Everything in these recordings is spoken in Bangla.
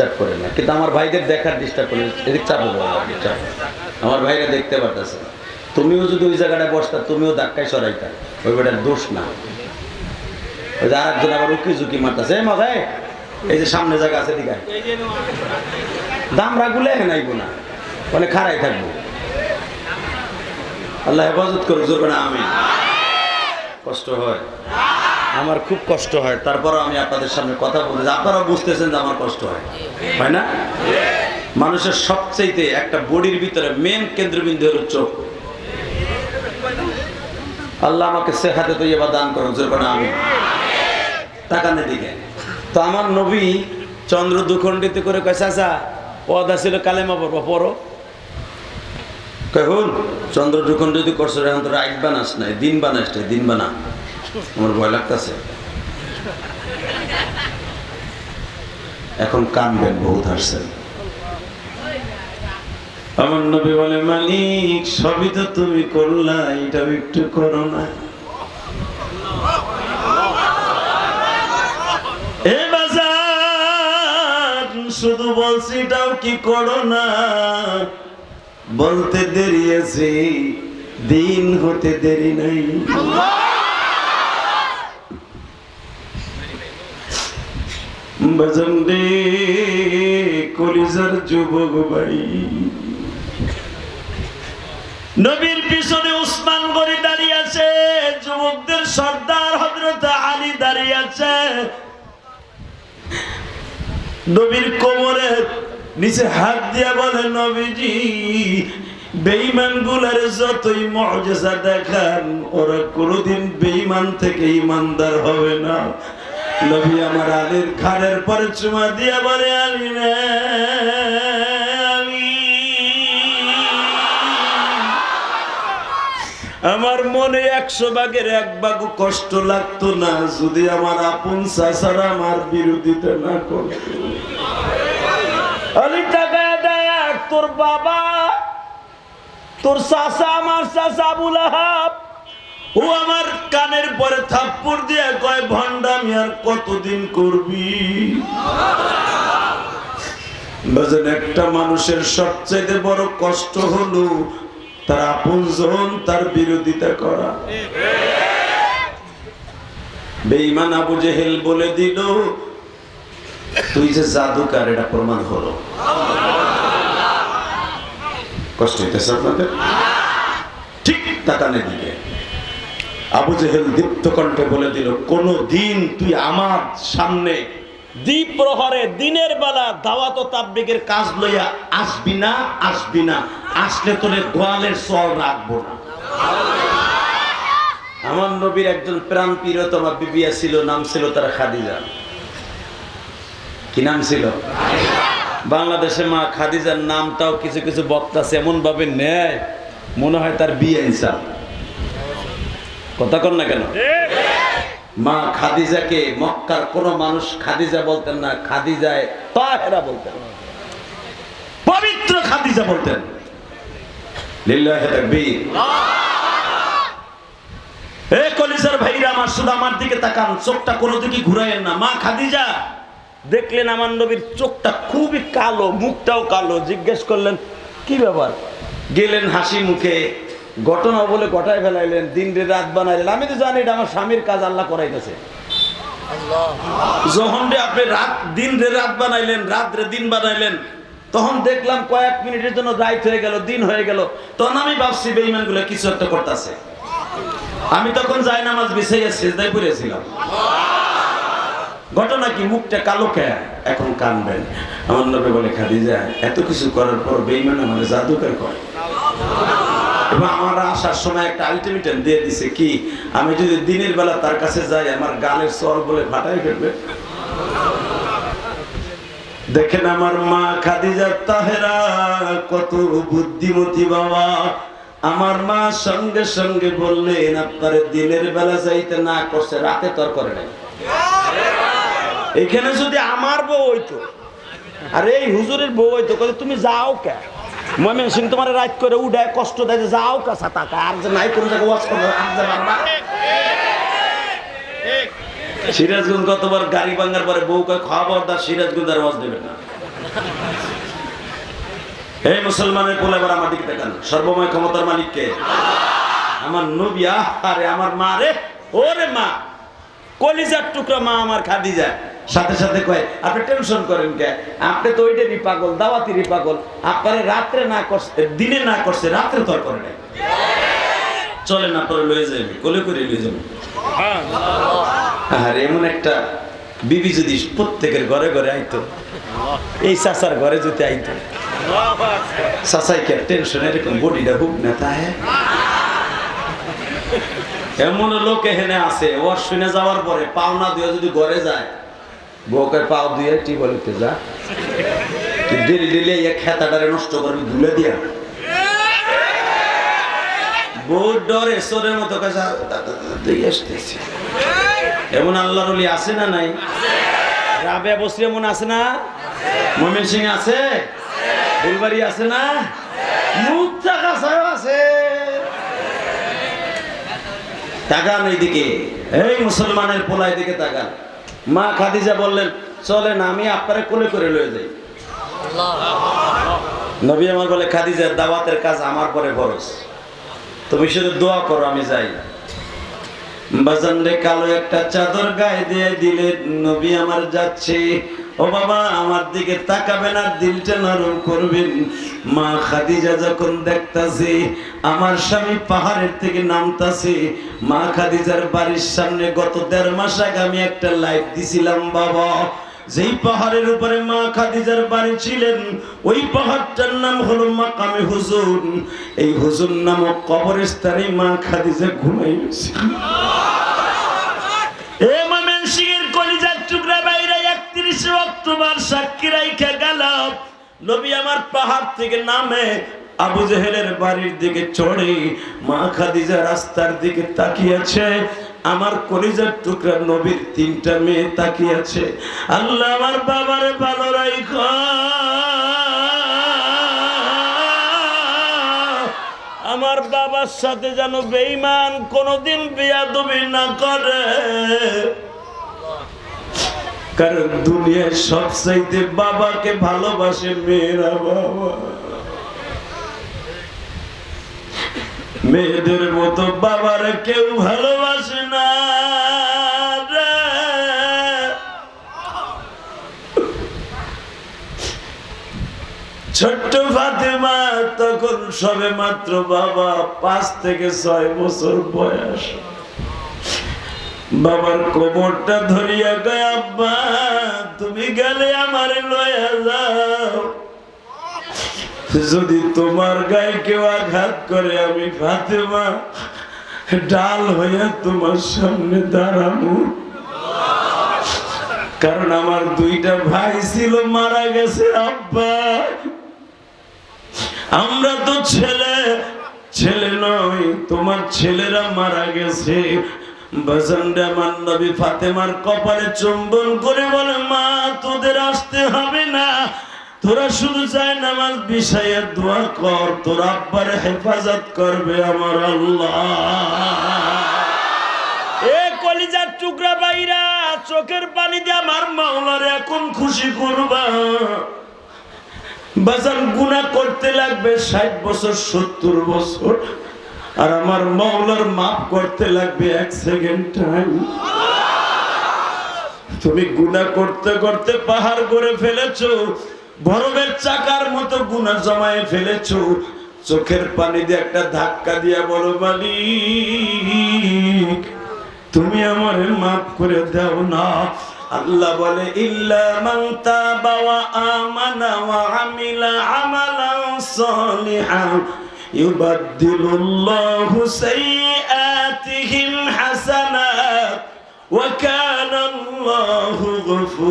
ডিস্টার্ব করে না। কিন্তু আমার ভাইদের দেখার ডিস্টার্ব করে এদিক চাপো। আমার ভাইরা দেখতে পারতেছে। তুমিও যদি ওই জায়গাটায় বসতা, তুমিও ধাক্কায় সরাইতা। ওই বেটার দোষ না। ওই যে আরেকজন আবার উকি ঝুঁকি মারতেছে। এই মাথায় এই যে সামনে জায়গা আছে দিঘায় দামরা গুলে হেনাইব না। মানে খাড়াই থাকব। আল্লাহ হেফাজত করুক জোরবে না আমি কষ্ট হয়। আমার খুব কষ্ট হয়। তারপর আমি আপনাদের সামনে কথা বলতে আপনারা বুঝতেছেন যে আমার কষ্ট হয়। হয় না? মানুষের সবচেয়েতে একটা বডির ভিতরে মেন কেন্দ্রবিন্দু হলো চোখ। আল্লাহ আমাকে সেহাতে তো এবার দান করো জোর করে আমি তাকানের দিকে তো আমার নবী চন্দ্র দুখণ্ডিত করে কয়, চাচা পদা ছিল কালেমা পড়ব, পড়ো। কহুন চন্দ্র দুখণ্ডিত করছ, এখন তো রাইট বানাস নাই, দিন বানাস নাই, দিন বানা। আমার ভয় লাগতেছে। এখন কানবেন, বহুত হাসছেন। আমার নবী বলে, মালিক, সবই তো তুমি করলা, এটাও একটু করো না। শুধু বলছি, এটাও কি করো না? বলতে দেরি আছে, দিন হতে দেরি নাই। বাজান রে কলিজার যুবক ভাই। নবীর পিছনে উসমান গনি দাঁড়িয়ে আছে, যুবকদের সর্দার হজরত আলী দাঁড়িয়ে আছে। নবীর কোমরে নিচে হাত দিয়া বলে, নবীজি, বেঈমানগুলার যতই মজেসা দেখান, ওরা কোনোদিন বেঈমান থেকে ইমানদার হবে না। নবী আমার আলীর খাড়ের পরে চুমা দিয়া বলে, আলী রে আমার মনে একশো ভাগের এক ভাগও কষ্ট লাগতো না, যদি আমার আপন চাষারা আমার বিরোধিতা না আলি, টাকা তোর বাবা, তোর চাষা আমার চাষা আবুল আহাব ও আমার কানের পরে থাপ্পড় দিয়ে কয় ভণ্ডামি আর কতদিন করবি? একটা মানুষের সবচেয়ে বড় কষ্ট হলো তার আপনজন তার বিরোধিতা করা। বেঈমান আবু জেহেল বলে দিল, তুই যে জাদুকার, এটা প্রমাণ হলো। কষ্ট হইতেছে আপনাদের? ঠিক তাকানের দিকে। আবু জেহেল দীপ্ত কণ্ঠে বলে দিল, কোন দিন তুই আমার সামনে দ্বীপ প্রহরে দিনের বেলা দাওয়াত তাবলিগের কাজ লইয়া আসবি না আসবি না। আসলে তোরে গোয়ালের চল রাখব না। আমার নবীর একজন প্রাণ প্রিয়তমা বিবিয়া ছিল নাম ছিল তার খাদিজা। কি নাম ছিল? বাংলাদেশে মা খাদিজার নামটাও কিছু কিছু বক্তা এমন ভাবে নেয় মনে হয় তার বিয়ে হিসাব কথা কর না কেন? মা খাদিজাকে মক্কার কোন মানুষ খাদিজা বলতেন না, খাদিজায় তাহেরা বলতেন। পবিত্র খাদিজা বলতেন। ভাইরা, আমার দিকে চোখটা কোনো না। মা খাদিজা, দেখলেন চোখটা খুবই কালো, মুখটাও কালো। জিজ্ঞেস করলেন, কি ব্যাপার? গেলেন হাসি মুখে। ঘটনা বলে ঘটায় ফেলাইলেন, দিন রে রাত বানাইলেন। আমি তো জানি এটা আমার স্বামীর কাজ, আল্লাহ করাইতেছে। যখন রে আপনি রাত, দিন রে রাত বানাইলেন, রাত রে দিন বানাইলেন, তখন দেখলাম কয়েক মিনিটের জন্য রাইত হয়ে গেল, দিন হয়ে গেল। তখন আমি ভাবছি বেইমানগুলো কিছু একটা করতেছে। আমি তখন যাই নামাজ বিছাইয়া সেজদায় পড়েছিলাম ঘটনা কি? মুখটা কালো কে? এখন কানবেন। আমার নবী বলে, খাদিজা, এত কিছু করার পর বেইমান আমার জাদুকার করে। এবং আমার আসার সময় একটা আলটিমেটাম দিয়ে দিছে, কি? আমি যদি দিনের বেলা তার কাছে যাই, আমার গালের সর বলে ফাটাই ফেলবে। দেখেন আমার মা খাদিজা তাহেরা, কত বুদ্ধিমতী বাবা। আমার মা সঙ্গে সঙ্গে বললেন, আপনার দিনের বেলা যাইতে না করছে, রাতে তোর করে নাই। এখানে যদি আমার বউ হইতো, আর এই হুজুরের বউ হইতো তুমি যাও কে? ময়মন সিং তোমার রাত করে উঠায়, কষ্ট দেয় যাও কা সাতাকা আর যে নাই কোনো জায়গায় ওয়াজ করবে, আর যে বারবার সিরাজগঞ্জ কতবার গাড়ি ভাঙার পরে বউ কয়, খবরদার সিরাজগঞ্জ আর ওয়াজ দেবে না। এই মুসলমানের পোলা এবার আমার দিকে দেখান সর্বময় ক্ষমতার মালিককে আমার নবী আরে আমার মা রে, ওরে মা। কলিজার টুকরা মা আমার খাদি যায় সাথে সাথে কয়, আপনি টেনশন করেন কে? আপনি তো ওইটারই পাগল, দাওয়াতিরই পাগল। আপনারে রাত্রে না করছে, দিনে না করছে, রাত্রে তোর করে নাই। চলে না পরে লয়ে যাবে কোলে করে লয়ে যাবে। আর, এমন একটা বিবি যদি প্রত্যেকের ঘরে ঘরে আইতো, এই চাচার ঘরে যদি আইতো, চাচাই কে টেনশন এরকম বডিটা হুক না তাই এমন লোক এখানে আছে ওর শুনে যাওয়ার পরে পাওনা দিয়ে যদি ঘরে যায় বউকে পাও দিয়ে টিবলিতে যা। তুই ডেলি ডেলি খেতাটারে নষ্ট করবি ধুলে দিয়া। সোরের মতো কাছে এমন আল্লাহর আছে না নাই? রাবেয়া বসরি এমন আছে না? মমিন সিং আছে? ফুলবাড়ি আছে না? মুক্তা কাছায় আছে। তাকান এইদিকে এই মুসলমানের পোলাই দিকে তাকান। মা খাদিজা বললেন, চলেন, আমি আপনারে কোলে করে লয়ে যাই। নবী আমার বলে খাদিজার দাওয়াতের কাজ আমার পরে খরচ তুমি শুধু দোয়া করো, আমি যাই বাজান রে কালো একটা চাদর গায়ে দিয়ে দিলে নবী আমার যাচ্ছে। ও বাবা, আমার দিকে তাকাবেন আর দিলটা নরম করবেন। মা খাদিজা যখন দেখতাছে, আমার স্বামী পাহাড়ের থেকে নামতাছে, মা খাদিজার বাড়ির সামনে গত দেড় মাস আগে আমি একটা লাইভ দিছিলাম, বাবা। যেই পাহাড়ের উপরে মা খাদিজার বাড়ি ছিলেন, ওই পাহাড়টার নাম হলো মাকামে হুজুর। এই হুজুর নামক কবরস্থানে মা খাদিজা ঘুমাই নবী আমার পাহাড় থেকে নামে আবু জেহেলের বাড়ির দিকে চড়ে মা খাদিজা রাস্তার দিকে তাকিয়েছে। আমার কলিজার টুকরা নবীর তিনটা মেয়ে তাকিয়েছে। আল্লাহ আমার বাবার ভালো রাইখ। আমার বাবার সাথে যেন বেইমান কোনোদিন বিয়াদবি না করে। কারণ দুনিয়ায় সবচাইতে বাবাকে ভালোবাসে মেয়েরা বাবা মেয়েদের মতো বাবার কেউ ভালোবাসে না। ছোট্ট ফাতেমা তখন সবে মাত্র বাবা পাঁচ থেকে ছয় বছর বয়স বাবার কোমরটা ধরিয়া গয় আব্বা, তুমি গেলে আমার লয়া যাও। যদি তোমার গায়ে কেউ আঘাত করে, আমি ফাতেমা, ডাল হইয়া তোমার সামনে দাঁড়াবো কারণ আমার দুইটা ভাই ছিল, মারা গেছে, আব্বা। আমরা তো ছেলে ছেলে নয় তোমার ছেলেরা মারা গেছে। ফাতেমার কপালে চুম্বন করে বলে, মা, তোদের আসতে হবে না। তোরা শুধু নামাজ দোয়া কর, তোর আব্বার হেফাজত করবে আমার আল্লাহ। এ কলিজার টুকরা বাইরা, চোখের পানি দিয়ে আমার মাওলার এখন খুশি করবা। বাজার গুণা করতে লাগবে ষাট বছর, সত্তর বছর। আর আমার মাওলার মাপ করতে লাগবে এক সেকেন্ড টাইম তুমি গুণা করতে করতে পাহাড় করে ফেলেছো বরফের চাকার মতো গুণা জমায়ে ফেলেছো। চোখের পানি দিয়ে একটা ধাক্কা দিয়া বলো বালি তুমি আমার মাফ করে দাও না। আল্লাহ বলে, ইল্লা মান তাবা আমানা ওয়া আমিলা আমালান সালিহান। সাইয়্যাতিহিম হাসানাত ওয়া কানা আল্লাহু গফুরার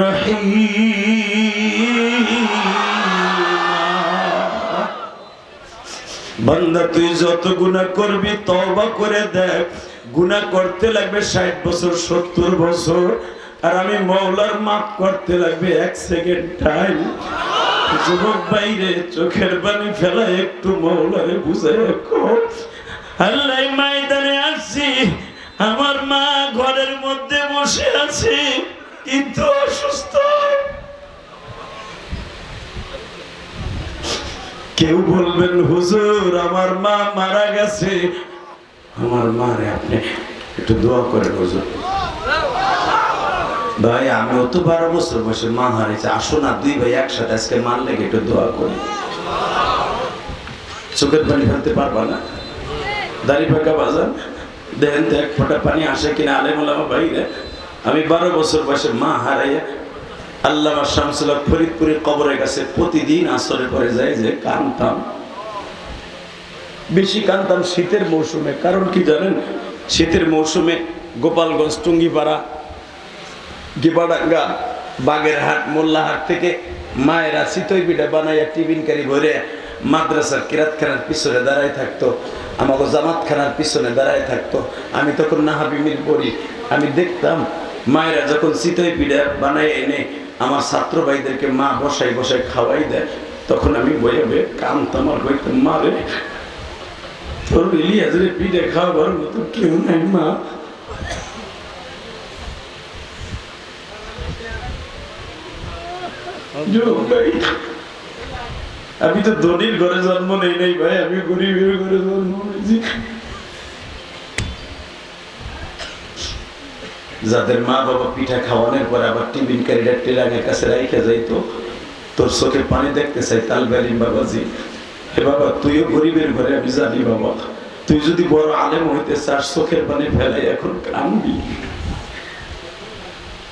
রহিম বান্দা, তুই যত গুণা করবি তবা করে দেখ। গুণা করতে লাগবে ষাট বছর, সত্তর বছর। আর আমি মৌলার মাপ করতে লাগবে এক সেকেন্ড টাইম যুবক বাইরে চোখের পানি ফেলা একটু মৌলারে বুঝে আল্লাহ ময়দানে আসছি, আমার মা ঘরের মধ্যে বসে আছে, কিন্তু অসুস্থ। কেউ বলবেন, হুজুর, আমার মা মারা গেছে। আমার মারে আপনি একটু দোয়া করেন, হুজুর। ভাই আমিও তো বারো বছর বয়সে মা হারিয়েছে আসো না, দুই ভাই একসাথে আজকে মার লেগে একটু দোয়া করি। চোখের পানি ফেলতে পারবা না? দাড়ি ফাঁকা বাজান। দেখেন তো এক ফোঁটা পানি আসে কিনা আলে ভাই রে আমি বারো বছর বয়সে মা হারাইয়া আল্লামা শামসুল্লাহ ফরিদপুরের কবরের কাছে প্রতিদিন আসরে পরে যায় যে কানতাম। বেশি কানতাম শীতের মৌসুমে। কারণ কি জানেন? শীতের মৌসুমে গোপালগঞ্জ, টুঙ্গিপাড়া গিবাডাঙ্গা, বাগেরহাট, মোল্লাহাট থেকে মায়েরা চিতই পিঠা বানাইয়া টিফিন কারি ভরে মাদ্রাসার কিরাতখানার পিছনে দাঁড়ায় থাকতো আমাকে জামাতখানার পিছনে দাঁড়ায় থাকতো। আমি তখন নাহাবিমির পড়ি। আমি দেখতাম মায়েরা যখন চিতই পিঠা বানাই এনে আমার ছাত্র ভাইদেরকে মা বসাই বসাই খাওয়াই দেয়, তখন আমি বইয়ে বইয়ে কামতাম আর বইতাম মা রে, তোর ইলিয়াজরে পিঠে খাওয়াবার মতো কেউ নাই, মা। আমি তো ধনির ঘরে জন্ম নেই নাই ভাই, আমি গরিবের ঘরে জন্ম নিয়েছি। যাদের মা বাবা পিঠা খাওয়ানোর পর আবার টিফিন ক্যারিডার টেলাঙের কাছে রাইখে যাইতো, তোর চোখে পানি দেখতে চাই, তাল বেলিম বাবাজি। হে বাবা, তুইও গরিবের ঘরে, আমি জানি বাবা। তুই যদি বড় আলেম হইতে চাস, চোখের পানি ফেলাই এখন কানবি।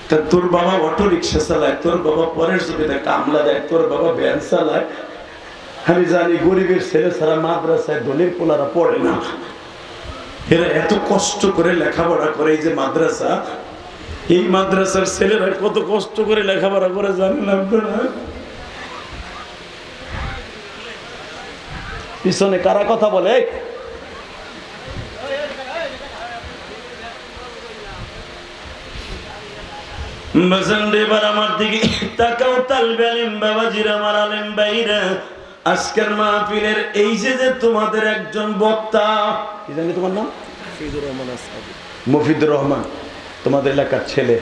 তা তোর বাবা অটো রিক্সা চালায়, তোর বাবা পরের জমিতে কামলা দেয়, তোর বাবা ভ্যান চালায়। আমি জানি গরিবের ছেলে ছাড়া মাদ্রাসায় দলির পোলারা পড়ে না। এরা এত কষ্ট করে লেখাপড়া করে এই যে মাদ্রাসা। এই মাদ্রাসার ছেলেরা কত কষ্ট করে লেখাপড়া করে জানেন আপনারা। পিছনে কারা কথা বলে? এবার আমার দিকে তাকাও তালবে আলিম বাবাজির আমার আলেম বাইরা আজকের মাহফিলের এই যে যে তোমাদের একজন বক্তা কি জানি তোমার নাম? মফিদুর রহমান তোমাদের এলাকার ছেলে।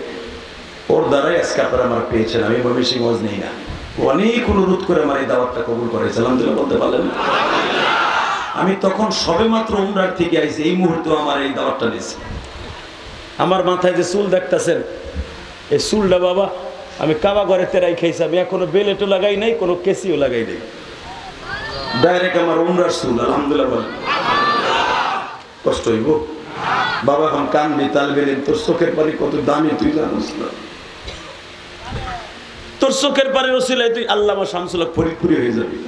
ওর দ্বারাই আজকে আপনারা আমার পেয়েছেন আমি ময়মনসিংহ ওয়াজ নেই না। অনেক অনুরোধ করে আমার এই দাওয়াতটা কবুল করেছে আলহামদুলিল্লাহ বলতে পারলেন আমি তখন সবে মাত্র উমরার থেকে আইছি এই মুহূর্তে আমার এই দাওয়াতটা নিয়েছে আমার মাথায় যে চুল দেখতেছেন এই চুলটা বাবা, আমি কাবা ঘরে তেরাই খাইছি আমি এখনও বেলেটও লাগাই নাই, কোনো কেসিও লাগাই নাই। ডাইরেক্ট আমার উমরার চুল, আলহামদুলিল্লাহ কষ্ট হইব। বাবা এখন কানবি তাল বেলেন, তোর চোখের পানি কত দামি, তুই জানিস না। তোর চোখের পানি রসিলাই তুই আল্লাহ শামসুল্লাহ ফরিদপুরি হয়ে যাবি।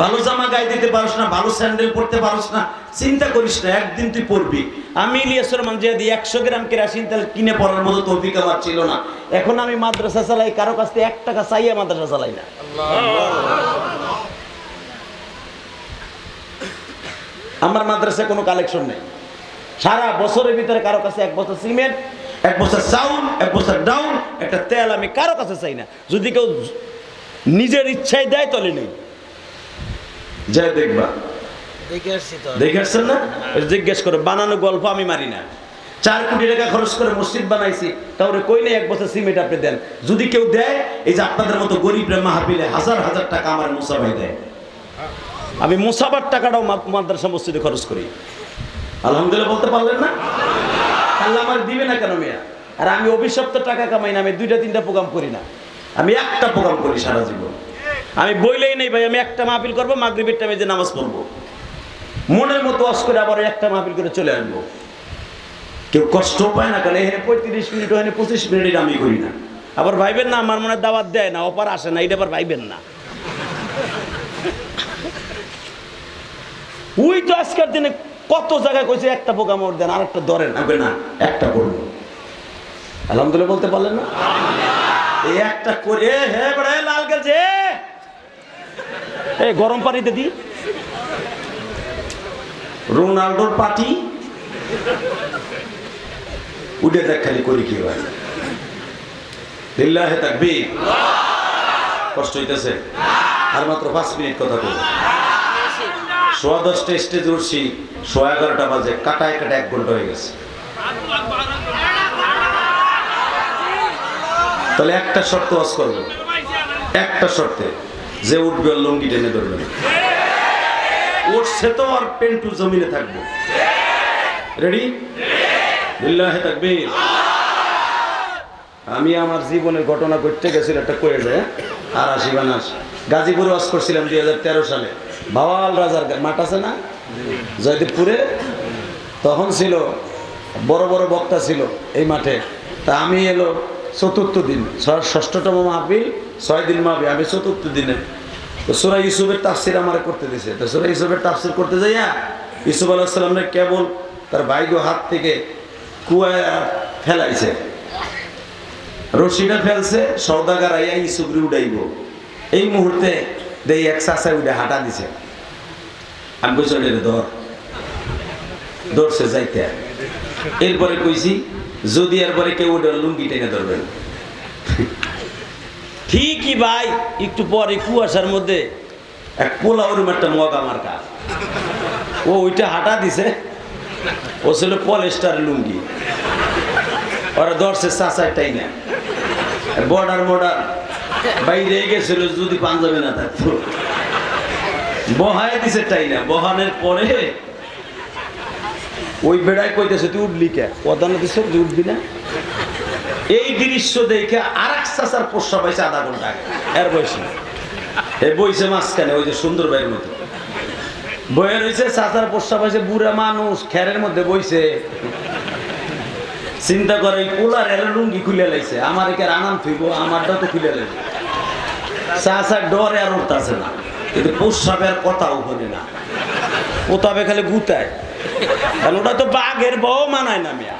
ভালো জামা গায়ে দিতে পারস না, ভালো স্যান্ডেল পরতে পারস না, চিন্তা করিস না, একদিন তুই পরবি। আমি ইলিয়াসের মানজে দিই একশো গ্রাম কেরাসিন তেল কিনে পড়ার মতো তৌফিক আমার ছিল না। এখন আমি মাদ্রাসা চালাই, কারও কাছ থেকে এক টাকা চাইয়া মাদ্রাসা চালাই না। আমার মাদ্রাসায় কোনো কালেকশন নেই। সারা বছরের ভিতরে কারও কাছে এক বছর সিমেন্ট, এক বছর চাউল, এক বছর ডাউন একটা তেল আমি কারও কাছে চাই না। যদি কেউ নিজের ইচ্ছায় দেয় তলে নেই। যাই দেখবা। দেখে আসছেন না? জিজ্ঞেস করে বানানো গল্প আমি মারি না। চার কোটি টাকা খরচ করে মসজিদ বানাইছি তাহলে কই নেই এক বছর সিমেন্ট আপনি দেন? যদি কেউ দেয় এই যে আপনাদের মতো গরিবরা মাহাবিলে হাজার হাজার টাকা আমার মুসাফাই দেয়। আমি মুসাফার টাকাটাও মাদ্রাসা মসজিদে খরচ করি। আলহামদুলিল্লাহ বলতে পারলেন না? আল্লাহ আমার দিবে না কেন মেয়া? আর আমি অভিশপ্ত টাকা কামাই না আমি দুইটা তিনটা প্রোগ্রাম করি না। আমি একটা প্রোগ্রাম করি সারা জীবন। আমি বইলেই নেই ভাই, আমি একটা মাহফিল করব, মাগরিবের টাইমে যে নামাজ পড়ব। মনের মতো অস করে আবার একটা মাহফিল করে চলে আসব। কেউ কষ্ট পায় না, কারণ এখানে পঁয়ত্রিশ মিনিট এখানে পঁচিশ মিনিট আমি করি না। আবার ভাইবেন না, আমার মনে দাওয়াত দেয় না অপার আসে না, এটা আবার ভাইবেন না। ওই তো আজকের দিনে কত জায়গায় কইছে, একটা প্রোগ্রাম ওর দেন আর একটা ধরেন হবে না, একটা করব। আলহামদুলিল্লাহ বলতে পারলেন না? এই একটা করে হে, বড় লাল গেছে এই গরম পানিতে দি রোনাল্ডোর পার্টি? উঠে দেখ খালি করি কি হয়। লিল্লাহে থাকবি কষ্ট হইতেছে। আর মাত্র পাঁচ মিনিট কথা বলব সোয়া দশটা স্টেজ উঠছি, সোয়া এগারোটা বাজে, কাটায় কাটায় এক ঘণ্টা হয়ে গেছে। তাহলে একটা শর্ত ওয়াজ করব। একটা শর্তে। যে উঠবে ওর লুঙ্গি টেনে ধরবে উঠছে তো আর পেন্টু জমিনে থাকবে। রেডি লিল্লাহে তাকবীর। আমি আমার জীবনের ঘটনা করতে গেছিল একটা করে যায় আর আশি বানাস। গাজীপুরে ওয়াজ করছিলাম দুই হাজার তেরো সালে। ভাওয়াল রাজার মাঠ আছে না? জয়দেবপুরে? তখন ছিল, বড় বড় বক্তা ছিল এই মাঠে। তা আমি এলো চতুর্থ দিন ষষ্ঠতম মাহফিল, ছয় দিন মাহফিল। আমি চতুর্থ দিনে তো সুরা ইউসুফের তাফসির আমার করতে দিছে। তো সুরা ইউসুফের তাফসির করতে যাইয়া ইউসুফ আলাহিসাল্লামে কেবল তার বাইগো হাত থেকে কুয়ায় ফেলাইছে। রশিটা ফেলছে সৌদাগার আইয়া ইসুবরি উড়াইব। এই মুহূর্তে দেই এক চাষা উঠে হাঁটা দিছে। আমি কইছি, ওরে ধর। ধরছে যাইতে। এরপরে কইছি, যদি এরপরে কেউ ওটা লুঙ্গি টেনে ধরবেন। ঠিকই ভাই, একটু পরে কুয়াশার মধ্যে এক পোলা ওরম একটা মগা মার্কা ও ওইটা হাঁটা দিছে, ও ছিল পলেস্টার লুঙ্গি। ওরা ধরছে চাচারটাই না বর্ডার মর্ডার, বাইরে গেছিল, যদি পাঞ্জাবি না থাকতো। বহায় দিছে তাই না বহানের পরে ওই বেড়ায় কইতেছে, তুই উঠলি কে? প্রধান দিছে তুই উঠবি না। এই দৃশ্য দেখে আর এক চাচার পোষা পাইছে আধা ঘণ্টা এর বয়সে। এ বইছে মাঝখানে, ওই যে সুন্দর ভাইয়ের মতো। বয়ে রয়েছে চাচার পোষা পাইছে বুড়া মানুষ, খেরের মধ্যে বইছে। চিন্তা করে পোলার এর লুঙ্গি খুলে লাইছে। আমার একে আনাম থইব, আমারটা তো খুলে লাইছে চাচা ডরে আর উঠতেছে না। কিন্তু পোষাবের কথাও বলে না। ও তবে খালি গুতায়। কারণ ওটা তো বাঘের বউ মানায় না মিয়া।